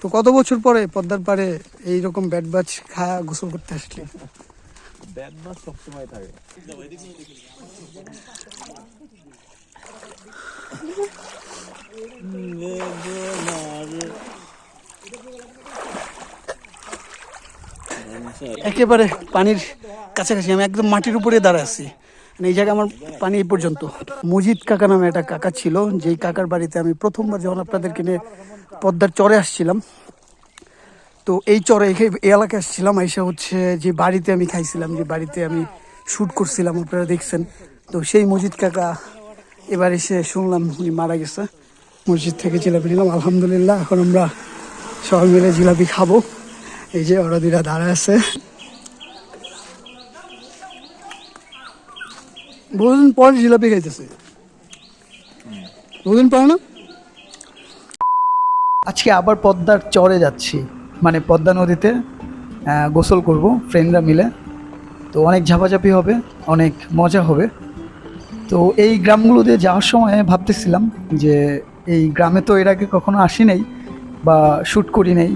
তো কত বছর পরে পদ্মার পারে এইরকম ব্যাট বাজ খায়া গোসল করতে আসলি? ব্যাড বাস সবসময় থাকে। একেবারে পানির কাছাকাছি আমি একদম মাটির উপরে দাঁড়ায় আছি। মানে এই জায়গায় আমার পানি এই পর্যন্ত। মজিদ কাকা নামে একটা কাকা ছিল, যেই কাকার বাড়িতে আমি প্রথমবার যখন আপনাদেরকে নিয়ে পদ্মার চরে আসছিলাম, তো এই চরে এই এলাকায় আসছিলাম আইসা হচ্ছে যে বাড়িতে আমি খাইছিলাম, যে বাড়িতে আমি শ্যুট করছিলাম, আপনারা দেখছেন। তো সেই মজিদ কাকা এবার এসে শুনলাম উনি মারা গেছে। মসজিদ থেকে জিলাপি নিলাম, আলহামদুলিল্লাহ, এখন আমরা সবাই মিলে জিলাপি খাব। এই যে ওরা দাঁড়ায় আছে। বহুদিন পর জিলাপি খাইতেছে। বহুদিন পর না? আজকে আবার পদ্মার চরে যাচ্ছি। মানে পদ্মা নদীতে গোসল করব ফ্রেন্ডরা মিলে। তো অনেক ঝাপাঝাপি হবে, অনেক মজা হবে। তো এই গ্রামগুলো দিয়ে যাওয়ার সময় ভাবতেছিলাম যে এই গ্রামে তো এর আগে কখনো আসি নাই বা শ্যুট করি নাই।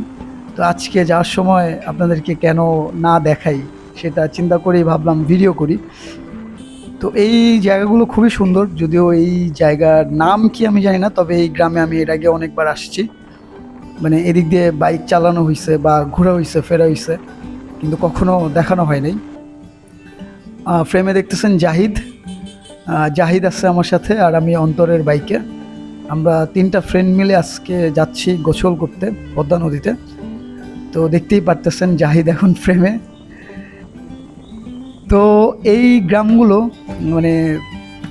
তো আজকে যাওয়ার সময় আপনাদেরকে কেন না দেখাই, সেটা চিন্তা করেই ভাবলাম ভিডিও করি। তো এই জায়গাগুলো খুবই সুন্দর, যদিও এই জায়গার নাম কি আমি জানি না, তবে এই গ্রামে আমি এর আগে অনেকবার আসছি। মানে এদিক দিয়ে বাইক চালানো হয়েছে বা ঘোরা হয়েছে ফেরা হয়েছে কিন্তু কখনো দেখানো হয় নাই। ফ্রেমে দেখতেছেন জাহিদ। জাহিদ আছে আমার সাথে আর আমি অন্তরের বাইকে। আমরা তিনটা ফ্রেন্ড মিলে আজকে যাচ্ছি গোসল করতে পদ্মা নদীতে। তো দেখতেই পারতেছেন জাহিদ এখন ফ্রেমে তো এই গ্রামগুলো মানে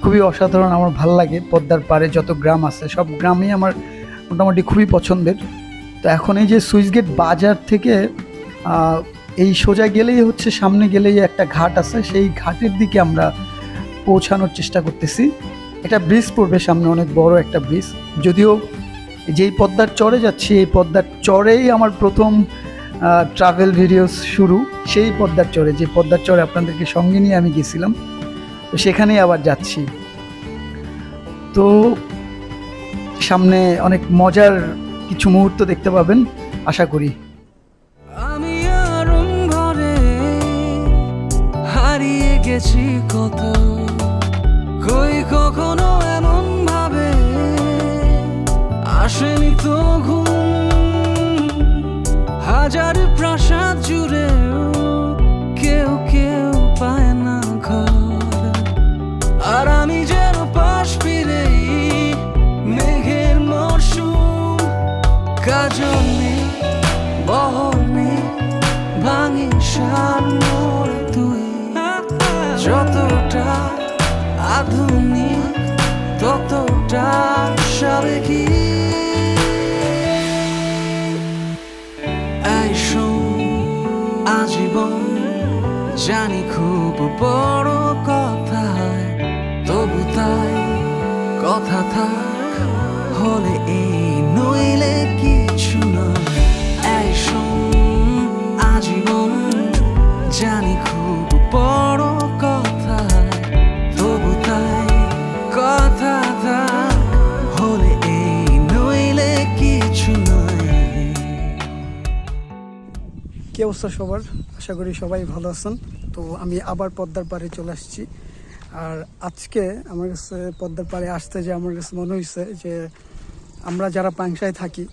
খুবই অসাধারণ, আমার ভালো লাগে। পদ্মার পাড়ে যত গ্রাম আছে, সব গ্রামই আমার মোটামুটি খুবই পছন্দের। তো এখন এই যে সুইচ গেট বাজার থেকে এই সোজা গেলেই হচ্ছে, সামনে গেলেই একটা ঘাট আছে। সেই ঘাটের দিকে আমরা পৌঁছানোর চেষ্টা করতেছি। এটা ব্রিজ পড়বে সামনে, অনেক বড় একটা ব্রিজ। যদিও যেই পদ্মার চরে যাচ্ছি, এই পদ্মার চরেই আমার প্রথম ট্রাভেল ভিডিওস শুরু। সেই পদ্মার চরে, যে পদ্মার চরে আপনাদেরকে সঙ্গে নিয়ে আমি গেছিলাম। তো সেখানেই আবার যাচ্ছি। তো সামনে অনেক মজার কিছু মুহূর্ত দেখতে পাবেন, আশা করি। আমি আরম্ভরে হারিয়ে গেছি কত। কই কখনো এমন ভাবে আসেনি তো ঘুম হাজার প্রাসাদ জানি খুব বড় কথা তবু তাই কথা থাক। হলে এই নইলে কিছু নয় এই আজীবন জানি খুব বড় কথা তবু কথা থাক। হলে এই নইলে কিছু নয়। কি অবস্থা সবার? আশা করি সবাই ভালো আছেন। তো আমি আবার পদ্মার পাড়ে চলে আসছি। আর আজকে আমার কাছে পদ্মার পাড়ে আসতে যে আমার কাছে মনে হয়েছে যে আমরা যারা পাংশায় থাকি,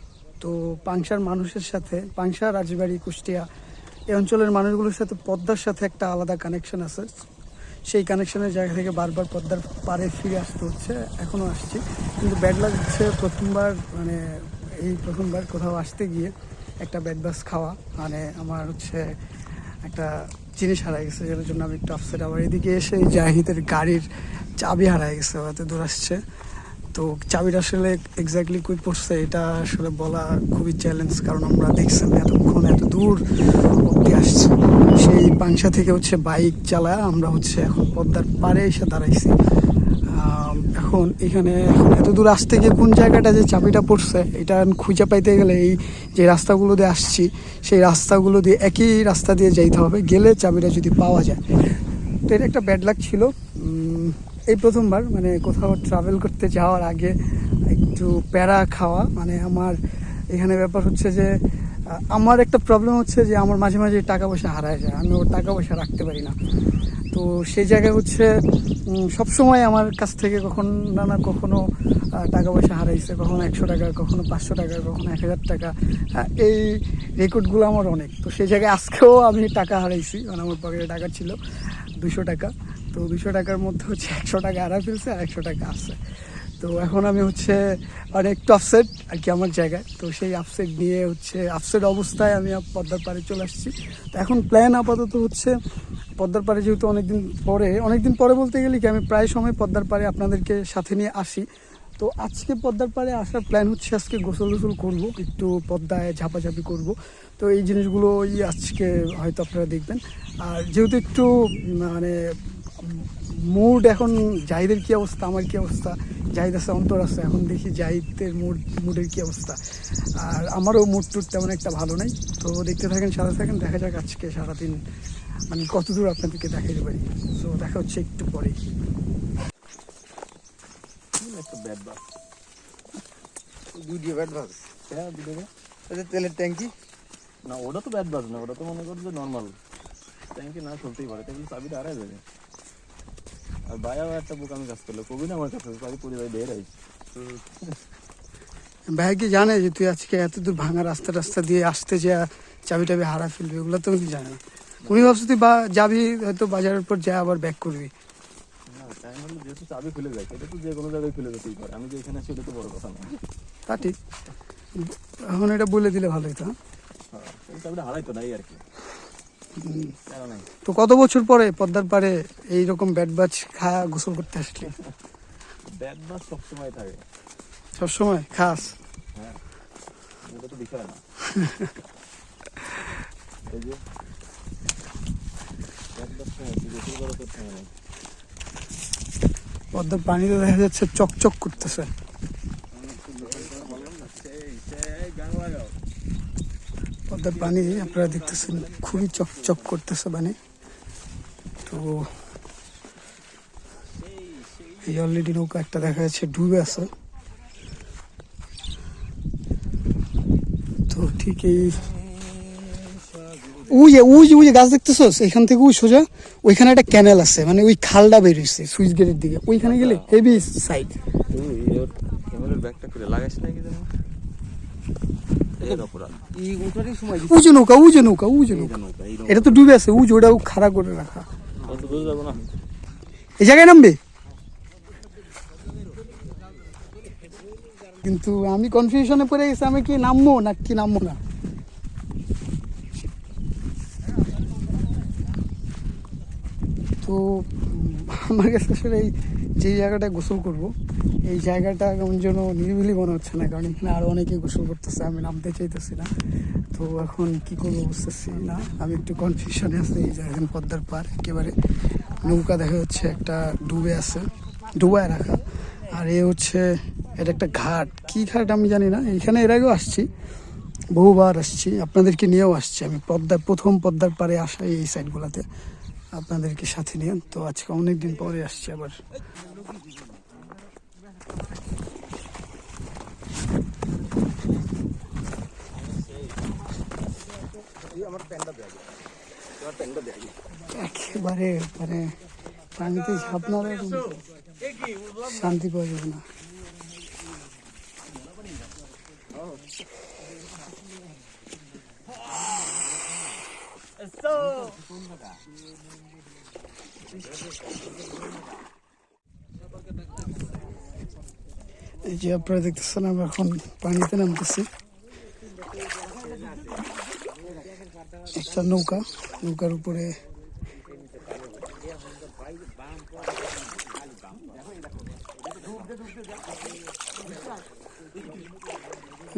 তো পাংশার মানুষের সাথে, পাংশা, রাজবাড়ি, কুষ্টিয়া এই অঞ্চলের মানুষগুলোর সাথে পদ্মার সাথে একটা আলাদা কানেকশন আছে। সেই কানেকশনের জায়গা থেকে বারবার পদ্মার পাড়ে ফিরে আসতে হচ্ছে এখনও আসছি। কিন্তু ব্যাড হচ্ছে প্রথমবার মানে এই প্রথমবার কোথাও আসতে গিয়ে একটা ব্যাড বাস খাওয়া মানে আমার হচ্ছে একটা জিনিস হারাই গেছে যেটার জন্য আমি একটু আপসেট আবার এদিকে এসে জাহিদের গাড়ির চাবি হারাই গেছে হয়তো দূর আসছে। তো চাবিটা আসলে এক্স্যাক্টলি কই পড়ছে, এটা আসলে বলা খুবই চ্যালেঞ্জ কারণ আমরা দেখছেন এতক্ষণ এত দূর অব্দি আসছি। সেই পাংশা থেকে হচ্ছে বাইক চালায়, আমরা হচ্ছে এখন পদ্মার পাড়ে এসে দাঁড়াইছি। এখন এখানে এত দূর আসতে গিয়ে কোন জায়গাটা যে চাবিটা পড়ছে, এটা খুঁজে পাইতে গেলে এই যে রাস্তাগুলো দিয়ে আসছি, সেই রাস্তাগুলো দিয়ে একই রাস্তা দিয়ে যাইতে হবে, গেলে চাবিটা যদি পাওয়া যায়। তো এটা একটা ব্যাড লাক ছিল। এই প্রথমবার মানে কোথাও ট্রাভেল করতে যাওয়ার আগে একটু প্যারা খাওয়া মানে আমার এখানে ব্যাপার হচ্ছে যে আমার একটা প্রবলেম হচ্ছে যে আমার মাঝে মাঝে টাকা পয়সা হারায় যায়, আমি ওর টাকা পয়সা রাখতে পারি না। তো সেই জায়গায় হচ্ছে সব সময় আমার কাছ থেকে কখন না না, কখনো টাকা পয়সা হারাইছে, কখনো একশো টাকা, কখনো পাঁচশো টাকা, কখনো এক হাজার টাকা। এই রেকর্ডগুলো আমার অনেক। তো সেই জায়গায় আজকেও আমি টাকা হারাইছি মানে আমার পকেটে টাকা ছিল দুশো টাকা। তো দুশো টাকার মধ্যে হচ্ছে একশো টাকা হারা ফেলছে আর একশো টাকা আছে তো এখন আমি হচ্ছে মানে একটু আর কি আমার জায়গায়। তো সেই আপসেট নিয়ে হচ্ছে আপসেট অবস্থায় আমি পদ্মার পাড়ে চলে আসছি। তো এখন প্ল্যান আপাতত হচ্ছে পদ্মার পাড়ে যেহেতু অনেকদিন পরে অনেকদিন পরে বলতে গেলে কি আমি প্রায় সময় পদ্মার পাড়ে আপনাদেরকে সাথে নিয়ে আসি। তো আজকে পদ্মার পাড়ে আসার প্ল্যান হচ্ছে আজকে গোসল গোসল করব, একটু পদ্মায় ঝাপাঝাপি করব। তো এই জিনিসগুলোই আজকে হয়তো আপনারা দেখবেন। আর যেহেতু একটু মানে মুড এখন জাহিদের কি অবস্থা আমার কি অবস্থা? জাহিদ আছে অন্তর আছে এখন দেখি জাহিদের মুড মুডের কি অবস্থা। আর আমারও মুড টুড তেমন একটা ভালো নাই। তো দেখতে থাকেন সারা থাকেন দেখা যাক আজকে সারাদিন মানে কতদূর আপনাদেরকে দেখাতে পারি। তো দেখা হচ্ছে একটু ভিডিও ব্যাট হ্যাঁ ওদের তেলের ট্যাঙ্কি না ওটা তো ব্যাড বাস না ওটা তো মনে করো যে নর্মাল ট্যাঙ্কি না চলতেই পারে তাহলে চাবিটা হারাই যাবে। আর ভাইয়াও একটা বুক আমি কাজ করল। কবি না আমার কাছে পড়ে ভাই বের হয়েছে। ভাই কি জানে যে তুই আজকে এত দূর ভাঙা রাস্তা রাস্তা দিয়ে আসতে যে চাবি টাবি হারা ফেলবি ওগুলো তো উনি জানে না। উনি ভাবছে তুই বা যাবি হয়তো বাজারের পর যা আবার ব্যাক করবি। যেহেতু চাবি খুলে যায় সেটা তো যে কোনো জায়গায় খুলে যেতেই পারে। আমি যে এখানে আছি তো বড় কথা না। তা ঠিক। এখন এটা বলে দিলে ভালো হতো হ্যাঁ? হ্যাঁ চাবিটা হারাইতো না এই আর কি। নাই তো কত বছর পরে পদ্মার পারে এইরকম ব্যাট বাজ খায়া গোসল করতে আসলে? ব্যাড বাস সবসময় থাকে। সবসময়? খাস? হ্যাঁ। তো বিষয় না। এই যে পদ্মার পানিতে দেখা যাচ্ছে চকচক করতেছে। গান লাগাও। পদ্মার পানি আপনারা দেখতেছেন, খুবই চকচক করতেছে পানি। তো এই অলরেডি নৌকা একটা দেখা যাচ্ছে, ডুবে আছে। তো ঠিক এই যে, ওই যে যে গাছ দেখতেছস? এখান থেকে ওই সোজা, ওইখানে একটা ক্যানেল আছে মানে ওই খালটা বেরিয়েছে সুইচ গেটের দিকে। ওইখানে গেলে হেভি সাইড ব্যাগটা করে নৌকা নৌকা নৌকা। এটা তো ডুবে আছে ওটাও খাড়া করে রাখা। অত দূর যাব না। এই জায়গায় নামবে? কিন্তু আমি কনফিউশনে পড়ে গেছি আমি কি নামবো না কি নামবো না? তো আমার কাছে আসলে এই যে জায়গাটায় গোসল করব, এই জায়গাটা কেমন যেন নিরিবিলি মনে হচ্ছে না, কারণ এখানে আরও অনেকে গোসল করতেছে, আমি নামতে চাইতেছি না। তো এখন কি করব বুঝতেছি না, আমি একটু কনফিউশনে আছি, এই জায়গা পদ্মার পার একেবারে নৌকা দেখা যাচ্ছে, একটা ডুবে আছে, ডুবায় রাখা। আর এ হচ্ছে, এটা একটা ঘাট। কি ঘাট আমি জানি না, এখানে এর আগেও আসছি, বহুবার আসছি, আপনাদেরকে নিয়েও আসছি আমি, পদ্মার, প্রথম পদ্মার পারে আসা এই সাইডগুলোতে আপনাদেরকে সাথে নিয়ে, তো আজকে অনেক দিন পরে আসছি আবার। একেবারে মানে পানিতে দিলে শান্তি পাওয়া যাবে না। এই যে আপনারা দেখতেছেন, আমরা এখন পানিতে নামতেছি। একটা নৌকা, নৌকার উপরে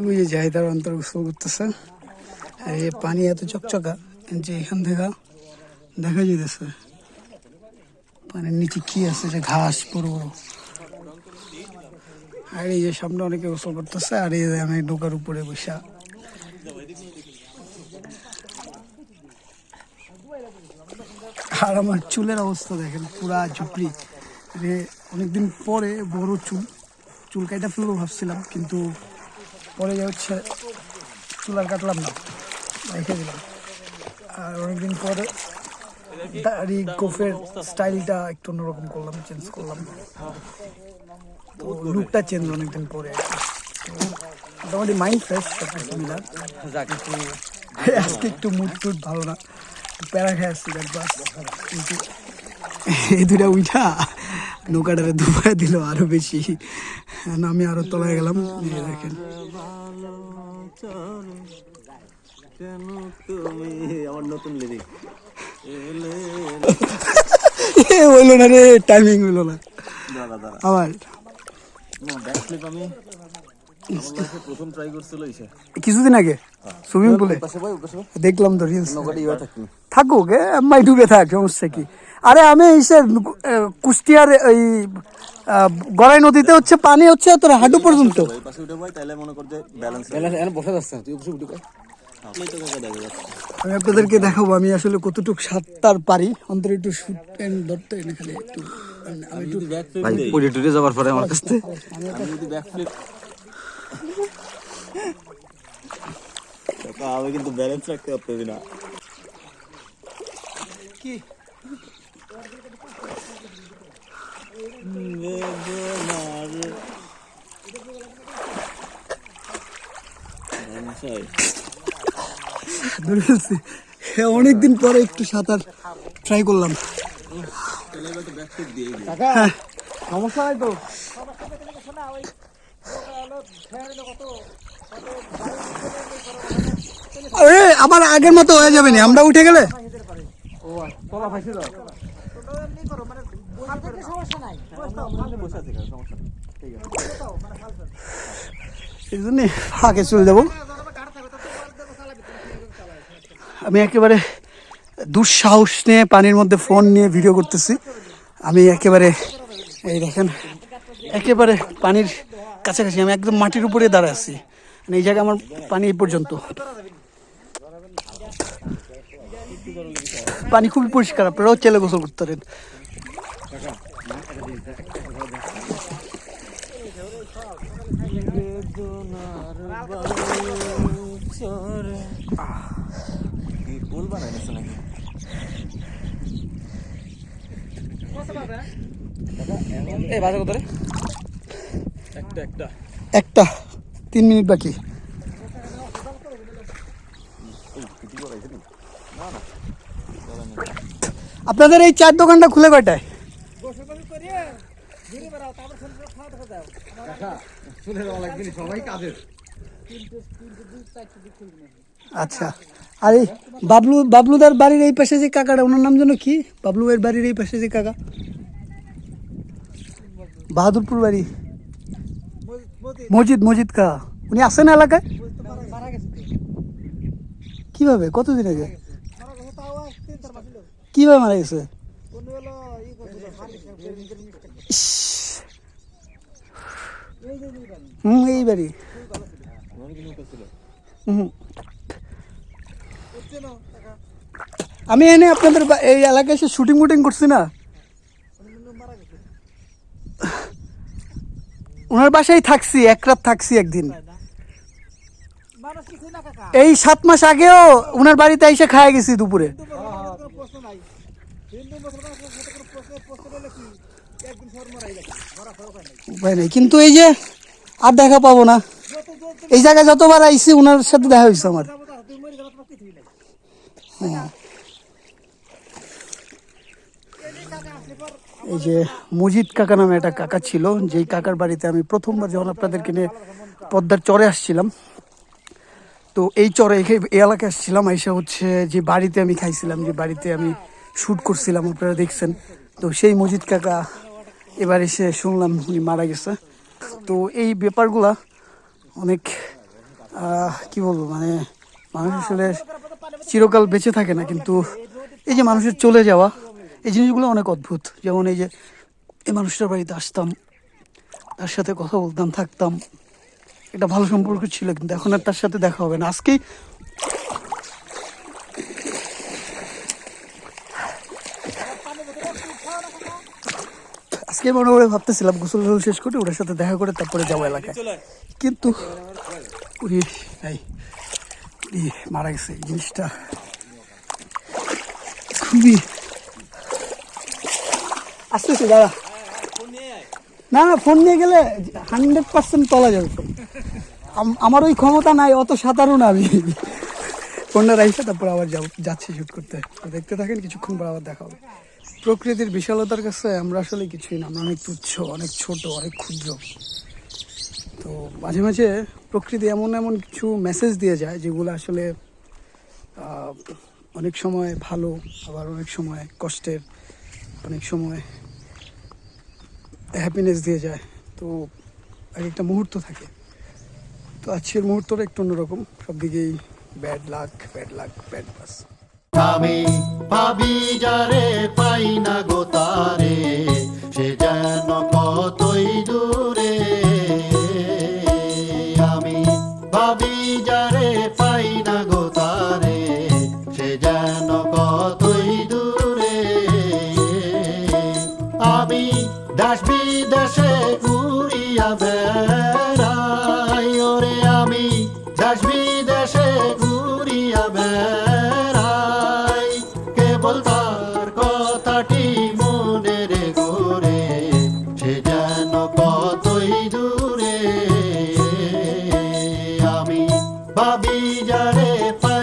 ওই যে জাহিদার অন্তর গোসল করতেছে। এই পানি এত চকচকা যে এখান থেকে দেখা যেতেছে পানির নিচে কি আছে যে ঘাস বড় আর এই যে সামনে অনেকে গোসল করতেছে, আর এই যে আমি নৌকার উপরে বসা। আর আমার চুলের অবস্থা দেখেন, পুরা ঝুপড়ি। রে অনেকদিন পরে বড় চুল চুল কাটা ফেলব ভাবছিলাম, কিন্তু পরে যে হচ্ছে, চুল আর কাটলাম না। রেখে দিলাম। আর অনেকদিন পরে দাড়ি গোফের স্টাইলটা একটু অন্যরকম করলাম চেঞ্জ করলাম। তো লুকটা চেঞ্জ অনেকদিন পরে মোটামুটি মাইন্ড ফ্রেশ সব কিছু মিলার আজকে একটু মুড টুড ভালো না। প্যারা খেয়ে আসছি বাস। কিন্তু এই দুটা উঠা নৌকাটারে দুপায় দিল আরও বেশি। না আমি আরও তলায় গেলাম দেখেন। কেন তুমি আমার নতুন লিরিক এ হইল না রে টাইমিং হইল না। দাঁড়া দাঁড়া। আবার। প্রথম ট্রাই করছিল কিছুদিন আগে সুইমিং পুলে ভাই পাশে দেখলাম তো রিলস থাকুক আম্মাই ডুবে থাক সমস্যা কি? আরে আমি এসে কুষ্টিয়ার এই গড়াই নদীতে হচ্ছে পানি হচ্ছে তোর হাঁটু পর্যন্ত। মনে এখানে যাচ্ছে তুই আমি আপনাদেরকে দেখাবো আমি আসলে কতটুকু সাঁতার পারি অন্তর একটু শুট প্যান্ট ধরতে এনে খালি একটু আমি একটু ভাই পড়ে টুটে যাবার পরে আমার কাছে আমি যদি ব্যাক ফ্লিপ আমি কিন্তু ব্যালেন্স রাখতে পারতেছি না কি বেদনার। ধরে ফেলছি অনেকদিন পরে একটু সাঁতার ট্রাই করলাম। হ্যাঁ। তো? আরে আবার আগের মতো হয়ে যাবে না। আমরা উঠে গেলে? এই জন্যে আগে চলে যাব। আমি একেবারে দুঃসাহস নিয়ে পানির মধ্যে ফোন নিয়ে ভিডিও করতেছি। আমি একেবারে, এই দেখেন, একেবারে পানির কাছাকাছি, আমি একদম মাটির উপরে দাঁড়ায় আছি। মানে এই জায়গায় আমার পানি এই পর্যন্ত। পানি খুবই পরিষ্কার, আপনারাও চেলে গোসল করতে পারেন কি পুল বানাই নিছে নাকি এই বাজে কত রে? একটা একটা। একটা। তিন মিনিট বাকি। আপনাদের এই চার দোকানটা খুলে কয়টায়? সবাই কাজের। আচ্ছা। আর এই বাবলু, বাবলুদার বাড়ির এই পাশে যে কাকাটা, ওনার নাম যেন কি? বাবলু এর বাড়ির এই পাশে যে কাকা। বাহাদুরপুর বাড়ি। মসজিদ মসজিদ কা। উনি আসেন এলাকায়? কীভাবে? কতদিন আগে? কীভাবে মারা গেছে। হুম এই বাড়ি। হুম আমি এনে আপনাদের এই এলাকায় এসে শুটিং মুটিং করছি না। ওনার বাসায় থাকছি, এক রাত থাকছি একদিন। এই সাত মাস আগেও ওনার বাড়িতে এসে খায় গেছি দুপুরে। উপায় নেই। কিন্তু এই যে আর দেখা পাবো না। এই জায়গায় যতবার আইসি ওনার সাথে দেখা হয়েছে আমার। হ্যাঁ। এই যে মজিদ কাকা নামে একটা কাকা ছিল, যেই কাকার বাড়িতে আমি প্রথমবার যখন আপনাদেরকে নিয়ে পদ্মার চরে আসছিলাম, তো এই চরে এই- এলাকায় আসছিলাম, এসে হচ্ছে যে বাড়িতে আমি খাইছিলাম, যে বাড়িতে আমি শ্যুট করছিলাম, আপনারা দেখছেন। তো সেই মজিদ কাকা এবার এসে শুনলাম উনি মারা গেছে। তো এই ব্যাপারগুলা অনেক কি বলব মানে মানুষ আসলে চিরকাল বেঁচে থাকে না, কিন্তু এই যে মানুষের চলে যাওয়া এই জিনিসগুলো অনেক অদ্ভুত। যেমন এই যে, এই মানুষটার বাড়িতে আসতাম, তার সাথে কথা বলতাম, থাকতাম। একটা ভালো সম্পর্ক ছিল, কিন্তু এখন আর তার সাথে দেখা হবে না। আজকেই আজকে মনে করে ভাবতেছিলাম, গোসল টোসল শেষ করে ওটার সাথে দেখা করে তারপরে যাব এলাকায়। কিন্তু উনি মারা গেছে এই জিনিসটা। খুবই আসতেছে, দাদা। না না ফোন নিয়ে গেলে হান্ড্রেড পার্সেন্ট তোলা যাবে আমার ওই ক্ষমতা নাই, অত না আমি। ফোনটা রাইখে তারপর আবার যাব, যাচ্ছি শ্যুট করতে। দেখতে থাকেন, কিছুক্ষণ পর আবার দেখা হবে। প্রকৃতির বিশালতার কাছে আমরা আসলে কিছুই না, আমরা অনেক তুচ্ছ, অনেক ছোট, অনেক ক্ষুদ্র। তো মাঝে মাঝে প্রকৃতি এমন এমন কিছু মেসেজ দিয়ে যায়, যেগুলো আসলে অনেক সময় ভালো, আবার অনেক সময় কষ্টের, অনেক সময় হ্যাপিনেস দিয়ে যায়। তো এক একটা মুহূর্ত থাকে। তো আজকের মুহূর্তটা একটু অন্যরকম। সব দিকেই bad luck bad luck bad বাস আমি ভাবি, যারে পাই না গো তারে, সে যেন কতই দূরে। আমি ভাবি, যারে যারে পাই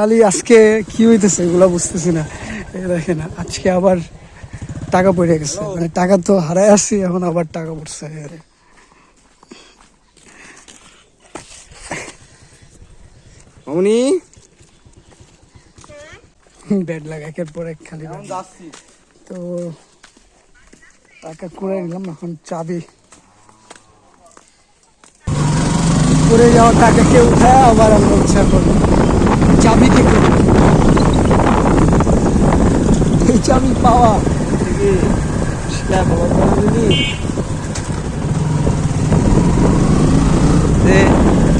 খালি আজকে কি হইতেছে এগুলো বুঝতেছি না। দেখেন আজকে আবার টাকা পড়ে গেছে। মানে টাকা তো হারাই আসছি এখন আবার টাকা পড়ছে। উনি ব্যাড লাগে একের পর এক খালি তো টাকা করে নিলাম এখন চাবি। পড়ে যাওয়া টাকাকে উঠায় আবার আমরা হচ্ছে এখন চাবি থেকে এই চাবি পাওয়া।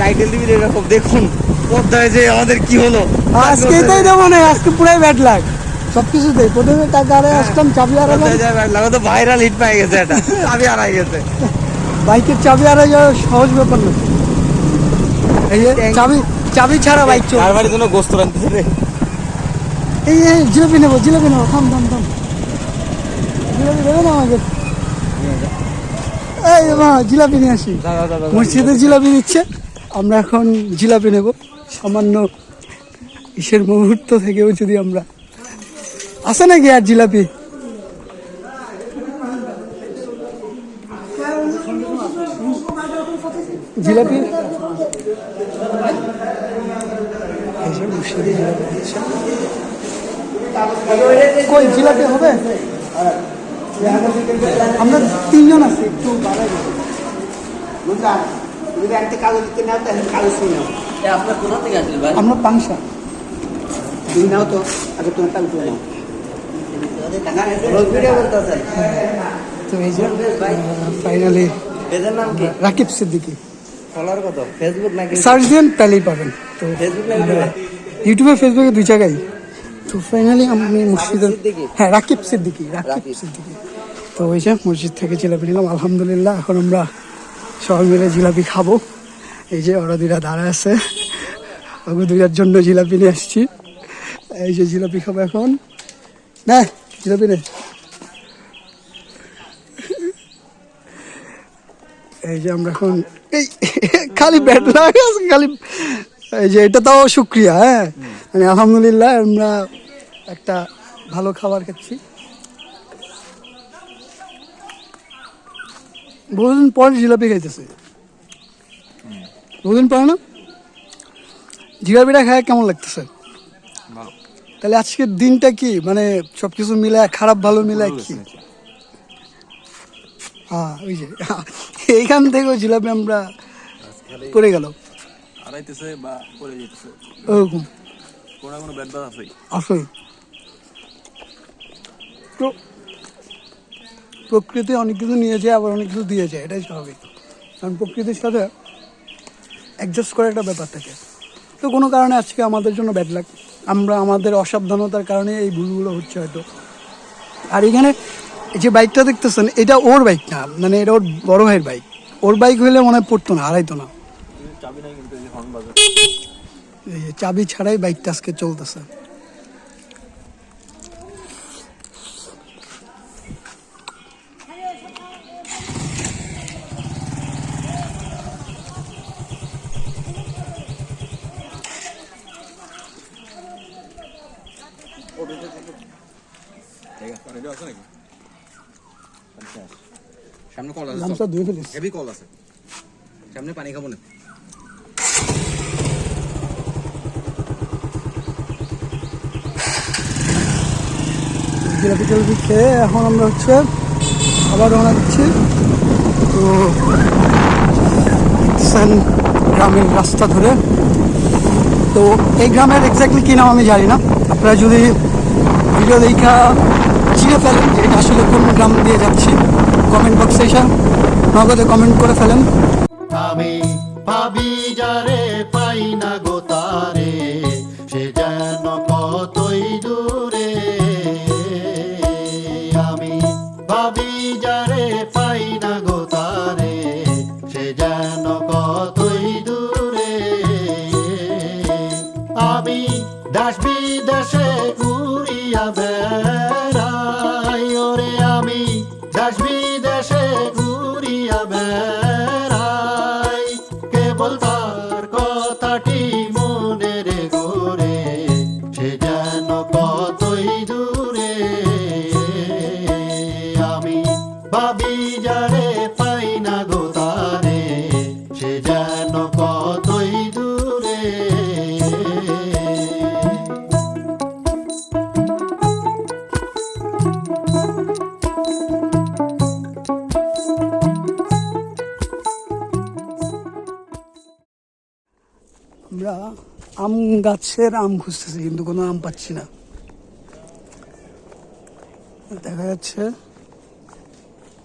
টাইটেল দিবি এরকম দেখুন পদ্মায় যে আমাদের কি হলো। আজকে তাই দেবো না আজকে পুরাই ব্যাড লাগ সব প্রথমে টাকা আরে আসলাম চাবি আরালাম লাগা তো ভাইরাল হিট পাই গেছে এটা আমি হারাই গেছে। বাইকের চাবি আরে যাওয়া সহজ ব্যাপার না এই চাবি চাবি ছাড়া বাইক চল আর বাড়ির জন্য গোস্ত রাখতেছে রে? এই এই জিলাপি নেব জিলাপি নেব থাম থাম থাম। জিলাপি দেবে না আমাকে? এই মা জিলাপি নিয়ে আসি। মসজিদে জিলাপি দিচ্ছে আমরা এখন জিলাপি নেব। সামান্য ইসের মুহূর্ত থেকেও যদি আমরা আছে নাকি আর জিলাপি? জিলাপি জিলাপি দিচ্ছে কই জিলাপি হবে? আমরা তিনজন আছি একটু আমরা পাংশা। নাও তো আগে তোমার টাকা তুলে নাও। ভিডিও তো এই যে ফাইনালি পেজের নাম কি? রাকিব সিদ্দিকি। ফলোয়ার কত? ফেসবুক নাকি? সার্চ দেন তাহলেই পাবেন। তো ফেসবুক? ইউটিউবে ফেসবুকে দুই জায়গায়। তো ফাইনালি আমি মসজিদের হ্যাঁ রাকিব সিদ্দিকি রাকিব। সিদ্দিকি। তো ওই যে মসজিদ থেকে জিলাপি নিলাম আলহামদুলিল্লাহ। এখন আমরা সবাই মিলে জিলাপি খাব। এই যে ওরা দুইটা দাঁড়ায় আছে। ওকে দুইটার জন্য জিলাপি নিয়ে আসছি। এই যে জিলাপি খাব এখন। না জিলাপি নে। এই যে আমরা এখন এই খালি ব্যাট লাগে খালি এই যে এটা তাও শুক্রিয়া হ্যাঁ? মানে আলহামদুলিল্লাহ আমরা একটা ভালো খাবার খাচ্ছি বহুদিন পর জিলাপি খাইতেছে। বহুদিন পর না? জিলাপিটা খায় কেমন লাগতেছে? তাহলে আজকের দিনটা কি? মানে সবকিছু মিলে খারাপ ভালো মিলে কি? হ্যাঁ ওই যে। এইখান থেকেও জিলাপি আমরা পড়ে গেল। হারাইতেছে বা পড়ে যেতেছে ওরকম কোনো কোনো ব্যাট আসলে তো প্রকৃতি অনেক কিছু নিয়ে যায় আবার অনেক কিছু দিয়ে যায় এটাই স্বাভাবিক। কারণ প্রকৃতির সাথে অ্যাডজাস্ট করার একটা ব্যাপার থাকে। তো কোনো কারণে আজকে আমাদের জন্য ব্যাড লাগ আমরা আমাদের অসাবধানতার কারণে এই ভুলগুলো হচ্ছে হয়তো। আর এখানে এই যে বাইকটা দেখতেছেন এটা ওর বাইক না। মানে এটা ওর বড় ভাইয়ের বাইক ওর বাইক হলে মনে হয় পড়তো না হারাইতো না। চাবি নাই কিন্তু এই হর্ন বাজে। এই যে চাবি ছাড়াই বাইকটা আজকে চলতেছে। সামনে ফেলিস। হেভি কল আছে। সামনে পানি খাব না। জিলাপি টিলাপি খেয়ে এখন আমরা হচ্ছে আবার রওনা দিচ্ছি। তো গ্রামের রাস্তা ধরে। তো এই গ্রামের এক্স্যাক্টলি কী নাম আমি জানি না। আপনারা যদি ভিডিও দেখা চিনে ফেলেন যে এটা আসলে কোন গ্রাম দিয়ে যাচ্ছি কমেন্ট বক্সে এসে নগদে কমেন্ট করে ফেলেন। আমি ভাবি যারে পাই না আম গাছের আম খুঁজতেছি কিন্তু কোনো আম পাচ্ছি না। দেখা যাচ্ছে।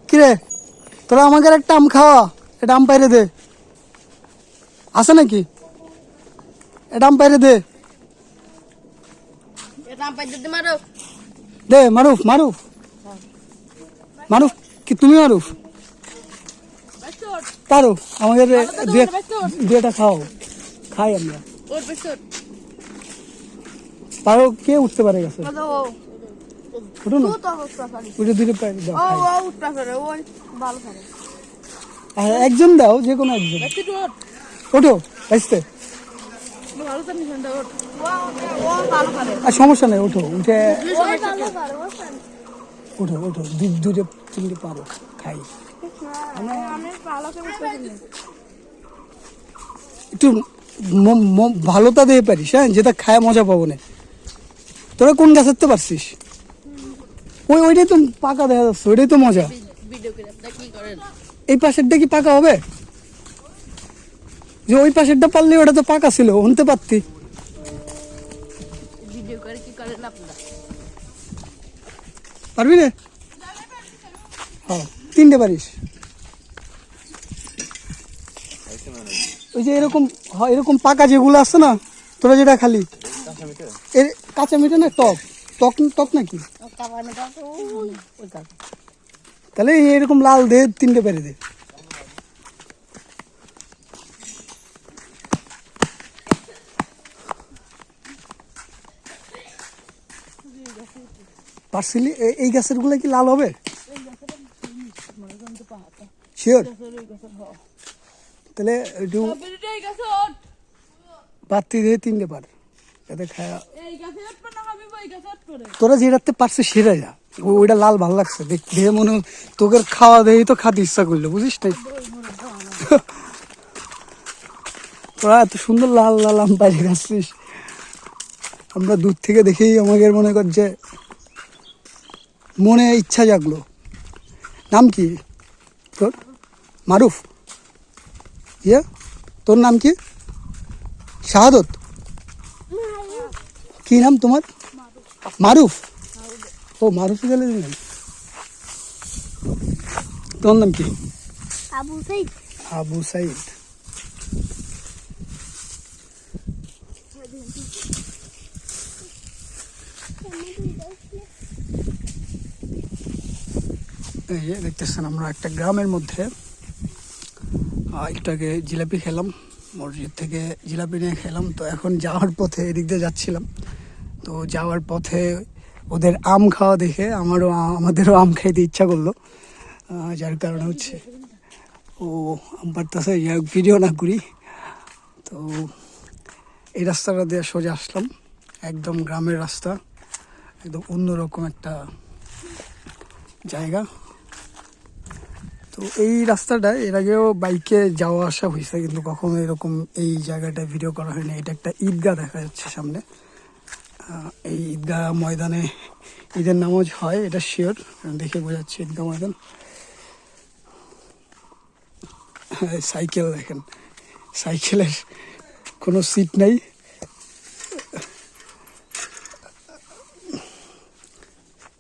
কিরে তোরা আমাকে একটা আম খাওয়া এটা আম পাইরে দে। আছে নাকি? এটা আম পাইরে দে। দে মারুফ। মারুফ মারুফ। কি তুমি মারুফ? পারো আমাদের দুয়েটা খাও খাই আমরা। ওর পারো কে উঠতে পারে গেছে? উঠো না। উঠে দুটো দাও ও ও উঠতে পারে ও ভালো পারে। আর একজন দাও যে কোনো একজন। ওঠো। আসতে। আর সমস্যা নেই ওঠো উঠে। ওঠো। ওঠো দু- দুটো তিনটে পারো খাই। একটু ভালোটা দিয়ে পারিস হ্যাঁ? যেটা খায় মজা পাবো না। তোরা কোন গাছের তো পারছিস? ওই ওইটাই তো পাকা দেখা যাচ্ছে ওইটাই তো মজা। এই পাশেরটা কি পাকা হবে? যে ওই পাশেরটা পারলে ওটা তো পাকা ছিল উনতে পারতি। ভিডিও করে কি করেন আপনারা? পারবি রে? হ্যাঁ তিনটে পারিস। ওই যে এরকম এরকম পাকা যেগুলো আছে না তোরা যেটা খালি। এর কাঁচা মিঠে না টক? টক টক নাকি? তাহলে এরকম লাল দে তিনটে পেরে দে। পার্সেলি এই গাছেরগুলো কি লাল হবে? শিওর তাহলে একটু বাতি দিয়ে তিনটে পার যাতে খায়া। না তোরা যেটাতে পারছে সেরা যা। ওইটা লাল ভালো লাগছে দেখ দেখে মনে তোকে খাওয়া দেয় তো খাতে ইচ্ছা করল, বুঝিস তাই তোরা এত সুন্দর লাল লাল আম পাড়ি খাচ্ছিস। আমরা দূর থেকে দেখেই আমাদের মনে কর যে মনে ইচ্ছা জাগলো। নাম কি তোর? মারুফ? ইয়ে তোর নাম কি শাহাদত কি নাম তোমার মারুফ ও মারুফ গেলে দিলেন তোর নাম কি আবু সাইদ আবু সাইদ এই যে দেখতেছেন আমরা একটা গ্রামের মধ্যে আহ, একটু আগে জিলাপি খেলাম, মসজিদ থেকে জিলাপি নিয়ে খেলাম। তো এখন যাওয়ার পথে এদিক দিয়ে যাচ্ছিলাম। তো যাওয়ার পথে ওদের আম খাওয়া দেখে আমারও আমাদেরও আম খাইতে ইচ্ছা করল। যার কারণে হচ্ছে ও আম পারতেছে ভিডিও না করি। তো এই রাস্তাটা দিয়ে সোজা আসলাম। একদম গ্রামের রাস্তা, একদম অন্যরকম একটা জায়গা। তো এই রাস্তাটা এর আগেও বাইকে যাওয়া আসা হয়েছে কিন্তু কখনো এরকম এই জায়গাটা ভিডিও করা হয়নি। এটা একটা ঈদগাহ দেখা যাচ্ছে সামনে। এই ঈদগাহ ময়দানে ঈদের নামাজ হয় এটা শিওর দেখে বোঝাচ্ছে ঈদগাহ ময়দান। হ্যাঁ, সাইকেল দেখেন। সাইকেলের কোনো সিট নেই।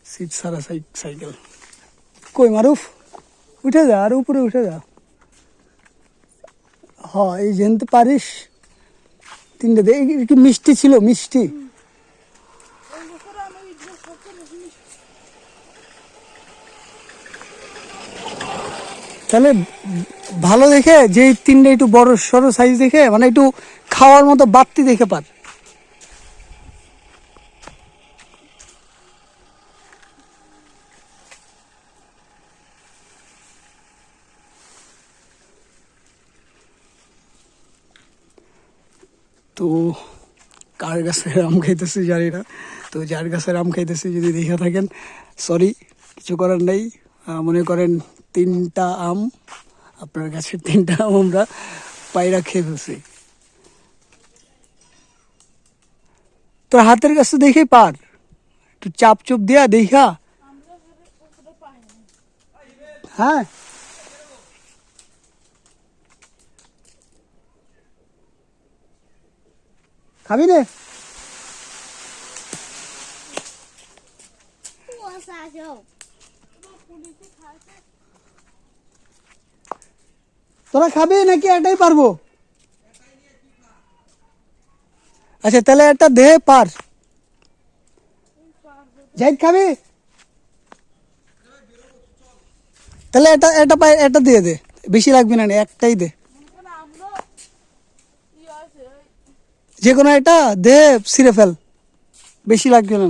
সিট সাই- সাইকেল। কই মারুফ? উঠে যা, আর উপরে উঠে যা। হ এই জানতে পারিস, তিনটে দে একটু মিষ্টি ছিল, মিষ্টি? তাহলে ভালো দেখে যে তিনটে একটু বড় সড়ো সাইজ দেখে মানে একটু খাওয়ার মতো বাড়তি দেখে পার। তো কার গাছের আম খাইতেছি জানি না তো যার গাছের আম খাইতেছি যদি দেখে থাকেন সরি কিছু করার নেই আহ, মনে করেন তিনটা আম আপনার গাছের তিনটা আম আমরা পায়রা খেয়ে ফেলছি তোর হাতের কাছে দেখেই পার একটু চাপ চুপ দিয়া দেখা হ্যাঁ খাবি রে কুয়াশা যাও তোরা খাবি নাকি এটাই পারব আচ্ছা তাহলে একটা দে পার জাহিদ খাবি তাহলে এটা এটা পাই এটা দিয়ে দে বেশি লাগবে না নে, একটাই দে যে কোনো একটা দে ছিঁড়ে ফেল। বেশি লাগবে না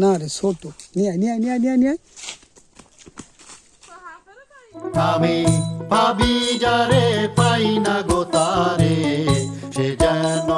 না। রে, ছোট। নিয়ে নিয়ে নিয়ে নিয়ে নিয়ে আমি ভাবি যারে পাই না গো তারে, সে যেন